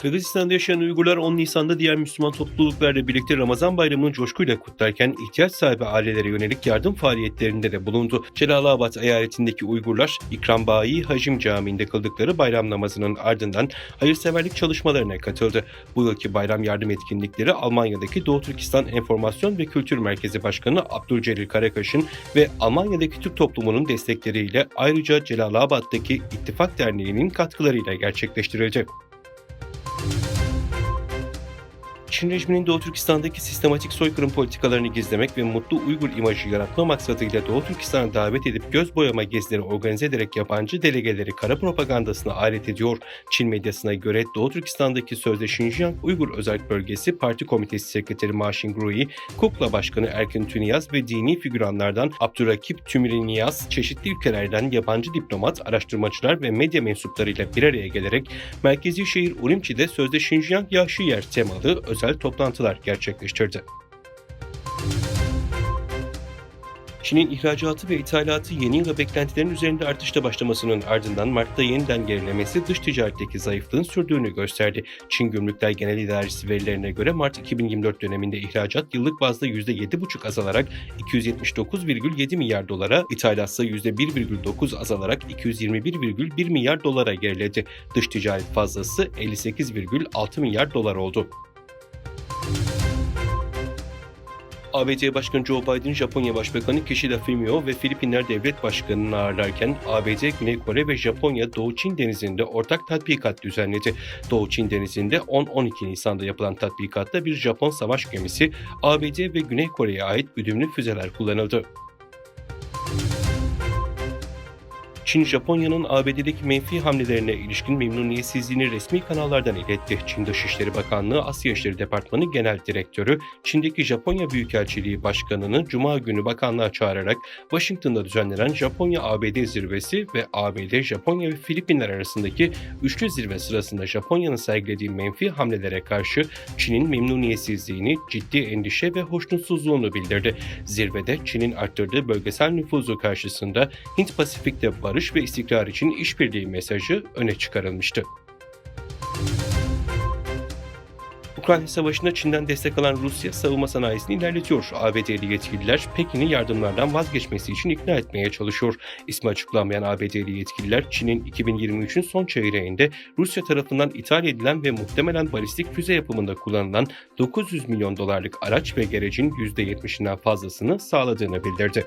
Kırgızistan'da yaşayan Uygurlar 10 Nisan'da diğer Müslüman topluluklarla birlikte Ramazan bayramını coşkuyla kutlarken ihtiyaç sahibi ailelere yönelik yardım faaliyetlerinde de bulundu. Celalabad eyaletindeki Uygurlar İkrambai Hacim Camii'nde kıldıkları bayram namazının ardından hayırseverlik çalışmalarına katıldı. Bu yılki bayram yardım etkinlikleri Almanya'daki Doğu Türkistan Enformasyon ve Kültür Merkezi Başkanı Abdülcelil Karakaş'ın ve Almanya'daki Türk toplumunun destekleriyle ayrıca Celalabad'daki İttifak Derneği'nin katkılarıyla gerçekleştirildi. Çin rejiminin Doğu Türkistan'daki sistematik soykırım politikalarını gizlemek ve mutlu Uygur imajı yaratma maksadıyla Doğu Türkistan'a davet edip göz boyama gezileri organize ederek yabancı delegeleri kara propagandasına alet ediyor. Çin medyasına göre Doğu Türkistan'daki sözde Xinjiang Uygur Özel Bölgesi Parti Komitesi Sekreteri Ma Xingrui, Kukla Başkanı Erkin Tüniyaz ve dini figüranlardan Abdurrakip Tümriniyaz çeşitli ülkelerden yabancı diplomat, araştırmacılar ve medya mensuplarıyla bir araya gelerek merkezi şehir Urumçi'de sözde Xinjiang Yaşı Yer temalı özel toplantılar gerçekleştirdi. Çin'in ihracatı ve ithalatı yeni yıla beklentilerin üzerinde artışta başlamasının ardından Mart'ta yeniden gerilemesi dış ticaretteki zayıflığın sürdüğünü gösterdi. Çin Gümrükler Genel İdaresi verilerine göre Mart 2024 döneminde ihracat yıllık bazda %7,5 azalarak 279,7 milyar dolara, ithalatsa %1,9 azalarak 221,1 milyar dolara geriledi. Dış ticaret fazlası 58,6 milyar dolar oldu. ABD Başkanı Joe Biden, Japonya Başbakanı Kishida Fumio ve Filipinler Devlet Başkanı'nı ağırlarken ABD, Güney Kore ve Japonya Doğu Çin Denizi'nde ortak tatbikat düzenledi. Doğu Çin Denizi'nde 10-12 Nisan'da yapılan tatbikatta bir Japon savaş gemisi, ABD ve Güney Kore'ye ait güdümlü füzeler kullanıldı. Çin, Japonya'nın ABD'deki menfi hamlelerine ilişkin memnuniyetsizliğini resmi kanallardan iletti. Çin Dışişleri Bakanlığı Asya İşleri Departmanı Genel Direktörü, Çin'deki Japonya Büyükelçiliği Başkanı'nı Cuma günü bakanlığa çağırarak Washington'da düzenlenen Japonya-ABD zirvesi ve ABD, Japonya ve Filipinler arasındaki üçlü zirve sırasında Japonya'nın sergilediği menfi hamlelere karşı Çin'in memnuniyetsizliğini, ciddi endişe ve hoşnutsuzluğunu bildirdi. Zirvede Çin'in arttırdığı bölgesel nüfuzu karşısında Hint-Pasifik'te barış ve istikrar için işbirliği mesajı öne çıkarılmıştı. Ukrayna Savaşı'nda Çin'den destek alan Rusya savunma sanayisini ilerletiyor. ABD'li yetkililer Pekin'i yardımlardan vazgeçmesi için ikna etmeye çalışıyor. İsmi açıklanmayan ABD'li yetkililer Çin'in 2023'ün son çeyreğinde Rusya tarafından ithal edilen ve muhtemelen balistik füze yapımında kullanılan 900 milyon dolarlık araç ve gerecin %70'inden fazlasını sağladığını bildirdi.